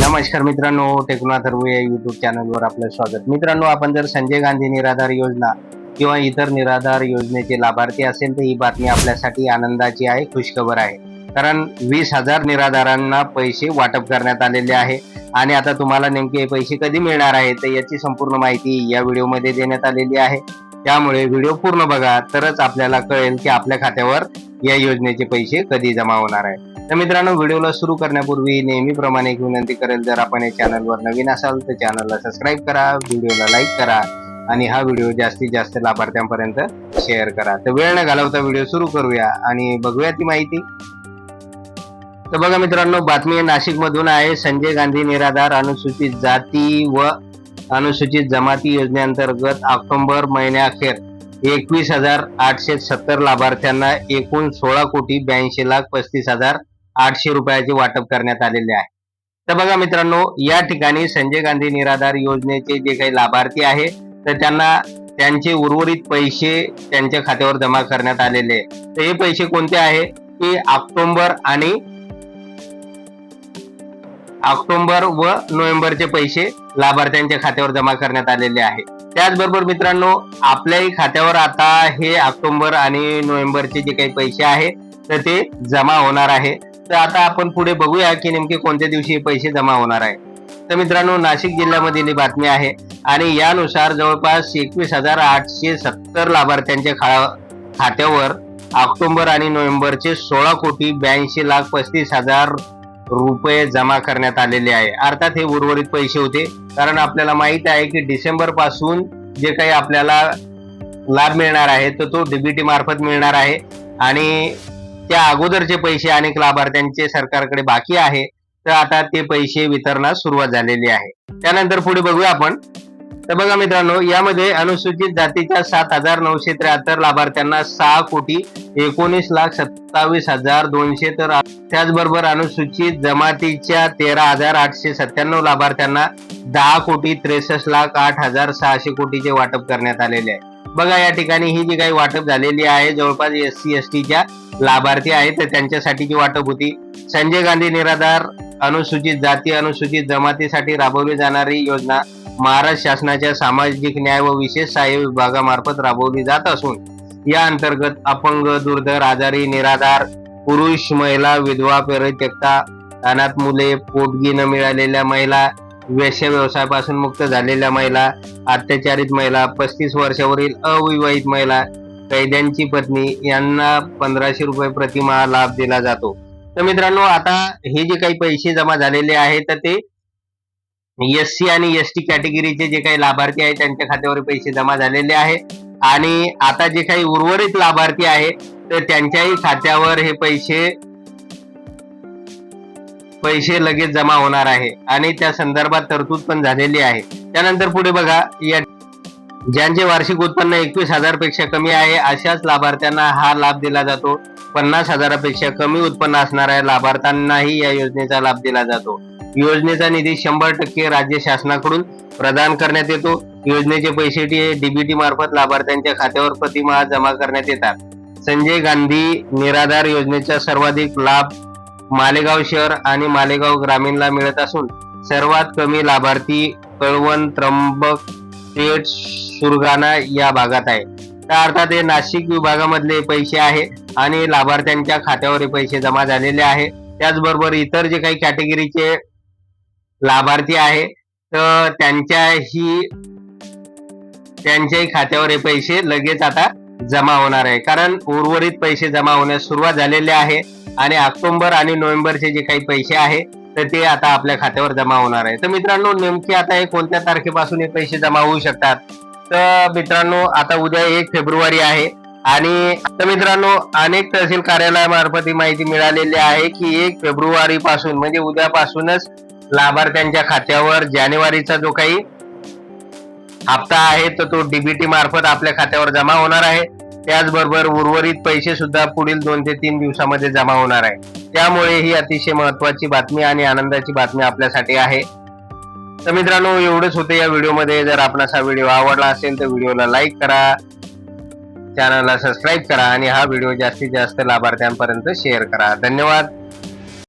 नमस्कार मित्रांनो टेक्नो अथर्व या युट्यूब चॅनलवर आपलं स्वागत. मित्रांनो आपण जर संजय गांधी निराधार योजना किंवा इतर निराधार योजनेचे लाभार्थी असेल तर ही बातमी आपल्यासाठी आनंदाची आहे खुशखबर आहे. कारण वीस हजार निराधारांना पैसे वाटप करण्यात आलेले आहे. आणि आता तुम्हाला नेमके पैसे कधी मिळणार आहे तर याची संपूर्ण माहिती या व्हिडिओमध्ये देण्यात आलेली आहे. त्यामुळे व्हिडिओ पूर्ण बघा तरच आपल्याला कळेल की आपल्या खात्यावर या योजनेचे पैसे कधी जमा होणार आहे तर मित्रांनो व्हिडिओला सुरू करण्यापूर्वी नेहमीप्रमाणे एक विनंती करेल जर आपण या चॅनलवर नवीन असाल तर चॅनलला सबस्क्राईब करा व्हिडिओला लाईक करा आणि हा व्हिडिओ जास्तीत जास्त लाभार्थ्यांपर्यंत शेअर करा. तर वेळ न घालवता व्हिडिओ सुरू करूया आणि बघूया ती माहिती. तर बघा मित्रांनो बातमी नाशिक मधून आहे. संजय गांधी निराधार अनुसूचित जाती व अनुसूचित जमाती योजनेअंतर्गत ऑक्टोबर महिन्याअखेर एकवीस हजार आठशे सत्तर लाभार्थ्यांना एकूण सोळा कोटी ब्याऐंशी लाख पस्तीस हजार आठशे रुपयाचे वाटप करण्यात आलेले आहे. तर बघा मित्रांनो या ठिकाणी संजय गांधी निराधार योजनेचे जे काही लाभार्थी आहे तर त्यांना त्यांचे उर्वरित पैसे त्यांच्या खात्यावर जमा करण्यात आलेले आहे. तर हे पैसे कोणते आहे? की ऑक्टोबर आणि ऑक्टोबर व नोव्हेंबरचे पैसे लाभार्थ्यांच्या खात्यावर जमा करण्यात आलेले आहे. त्याचबरोबर मित्रांनो आपल्याही खात्यावर आता हे ऑक्टोबर आणि नोव्हेंबरचे जे काही पैसे आहे तर ते जमा होणार आहे. तर आता आपण पुढे बघूया की नेमके कोणत्या दिवशी पैसे जमा होणार आहे. तर मित्रांनो नाशिक जिल्ह्यामधील ही बातमी आहे आणि यानुसार जवळपास एकवीस हजार आठशे सत्तर लाभार्थ्यांच्या खा- खात्यावर ऑक्टोबर आणि नोव्हेंबरचे सोळा कोटी ब्याऐंशी लाख पस्तीस हजार रुपये जमा करण्यात आलेले आहे. अर्थात हे उर्वरित पैसे होते. कारण आपल्याला माहीत आहे की डिसेंबरपासून जे काही आपल्याला लाभ मिळणार आहे तर तो डीबीटी मार्फत मिळणार आहे. आणि त्या अगोदरचे पैसे अनेक लाभार्थ्यांचे सरकारकडे बाकी आहे. तर आता ते पैसे वितरणास सुरुवात झालेली आहे. त्यानंतर पुढे बघूया आपण. तर बघा मित्रांनो यामध्ये अनुसूचित जातीच्या सात हजार नऊशे त्र्याहत्तर लाभार्थ्यांना सहा कोटी एकोणीस लाख सत्तावीस हजार दोनशे तर त्याचबरोबर अनुसूचित जमातीच्या तेरा हजार आठशे सत्त्याण्णव लाभार्थ्यांना दहा कोटी त्रेसष्ट लाख आठ हजार सहाशे कोटीचे वाटप करण्यात आलेले आहे. बघा या ठिकाणी ही जी काही वाटप झालेली आहे जवळपास एस सी एस टीच्या लाभार्थी आहेत तर त्यांच्यासाठीची वाटप होती संजय गांधी निराधार अनुसूचित जाती अनुसूचित जमातीसाठी राबवली जाणारी योजना महाराष्ट्र शासनाच्या सामाजिक न्याय व विशेष सहाय्य विभागामार्फत राबवली जात असून या अंतर्गत अपंग दुर्धर आजारी निराधार पुरुष महिला विधवा परित्यक्ता अनाथ मुले पोटगी न मिळालेल्या महिला वेश्या व्यवसायापासून मुक्त झालेल्या महिला अत्याचारित महिला पस्तीस वर्षावरील अविवाहित महिला कैद्यांची पत्नी यांना पंधराशे रुपये प्रतिमाहा लाभ दिला जातो. तर मित्रांनो आता हे जे काही पैसे जमा झालेले आहेत तर ते एस सी आणि एस टी कॅटेगरीचे जे काही लाभार्थी आहेत त्यांच्या खात्यावर पैसे जमा झालेले आहे आणि आता जे काही उर्वरित लाभार्थी आहे तर त्यांच्याही खात्यावर हे पैसे पैसे लगेच जमा होणार आहे आणि त्या संदर्भात तरतूद पण झालेली आहे. त्यानंतर पुढे बघा या ज्यांचे वार्षिक उत्पन्न एकवीस हजारपेक्षा कमी आहे अशाच लाभार्थ्यांना हा लाभ दिला जातो. पन्नास हजारापेक्षा कमी उत्पन्न असणाऱ्या लाभार्थ्यांनाही या योजनेचा लाभ दिला जातो. योजनेचा निधी शंभर टक्के राज्य शासनाकडून प्रदान करण्यात येतो. योजनेचे पैसे डीबीटी मार्फत लाभार्थ्यांच्या खात्यावर प्रतिमाह जमा करण्यात येतात. संजय गांधी निराधार योजनेचा सर्वाधिक लाभ मालेगाव शहर आणि मालेगाव ग्रामीणला मिळत असून सर्वात कमी लाभार्थी कळवण त्र्यंबक पेठ सुरगाणा या भागात आहे. त्या अर्थात हे नाशिक विभागामधले पैसे आहे आणि लाभार्थ्यांच्या खात्यावर हे पैसे जमा झालेले आहे. त्याचबरोबर इतर जे काही कॅटेगरीचे लाभार्थी आहे तर त्यांच्याही त्यांच्याही खात्यावर हे पैसे लगेच आता जमा होणार आहे. कारण उर्वरित पैसे जमा होण्यास सुरुवात झालेली आहे आणि ऑक्टोबर आणि नोव्हेंबरचे जे काही पैसे आहे तर ते आता आपल्या खात्यावर जमा होणार आहे. तर मित्रांनो नेमके आता हे कोणत्या तारखेपासून हे पैसे जमा होऊ शकतात? तर मित्रांनो आता उद्या एक फेब्रुवारी आहे आणि तर मित्रांनो अनेक तहसील कार्यालयामार्फत ही माहिती मिळालेली आहे की एक फेब्रुवारी पासून म्हणजे उद्यापासूनच लाभार्थ्यांच्या खात्यावर जानेवारीचा जो काही हप्ता आहे तर तो डीबीटी मार्फत आपल्या खात्यावर जमा होणार आहे. त्याचबरोबर उर्वरित पैसे सुद्धा पुढील दोन ते तीन दिवसामध्ये जमा होणार आहे. त्यामुळे ही अतिशय महत्वाची बातमी आणि आनंदाची बातमी आपल्यासाठी आहे. तर मित्रांनो एवढंच होते या व्हिडिओमध्ये. जर आपणास हा व्हिडिओ आवडला असेल तर व्हिडिओला लाईक करा. चॅनलला सबस्क्राईब करा आणि हा व्हिडिओ जास्तीत जास्त लाभार्थ्यांपर्यंत शेअर करा. धन्यवाद.